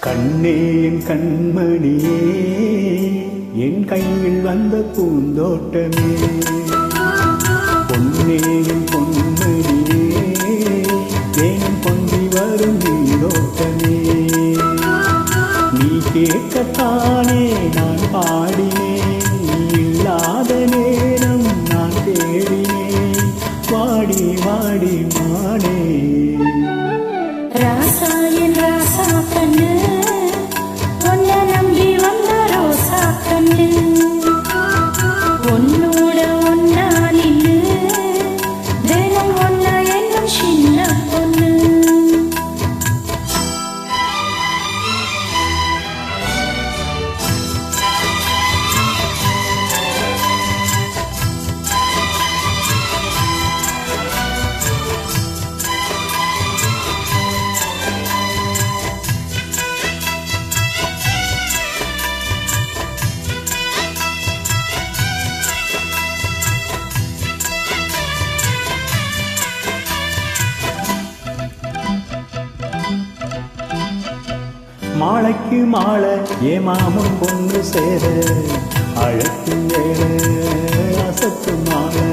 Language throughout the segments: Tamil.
கண்ணேன் கண்மணியே என் கையில் வந்த பூந்தோட்டமே. பொன்னேன் மாலைக்கு மாலை ஏமாமும் பொண்ணு சேர அழகும் வேலை அசத்து மாலை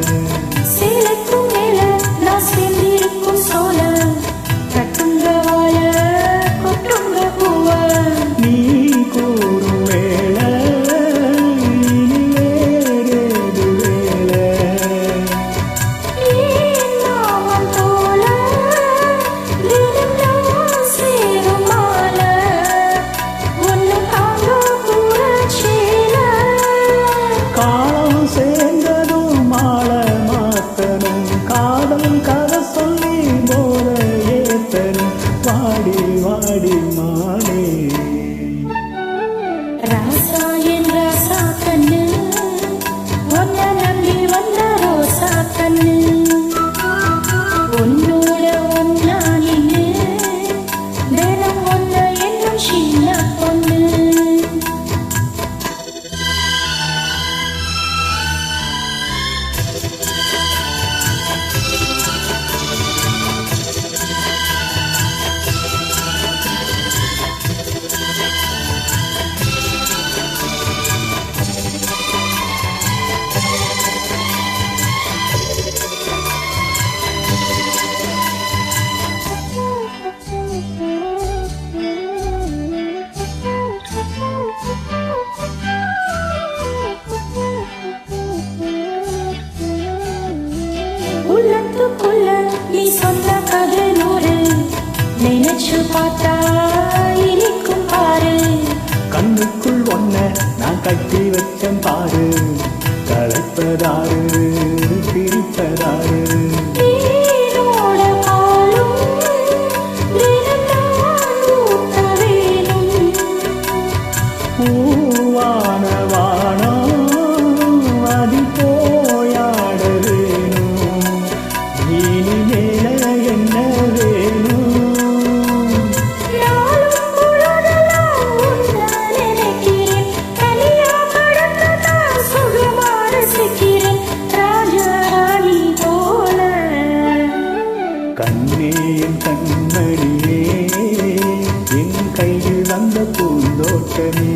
பார்த்தா இனிக்கும் பாரு. கண்ணுக்குள் ஒன்ன நான் கட்டி வச்சம் பாரு. கலப்பதாறு பிரிப்பதாரு பூந்தடியே என் கையில் வந்த பூந்தோட்டமே.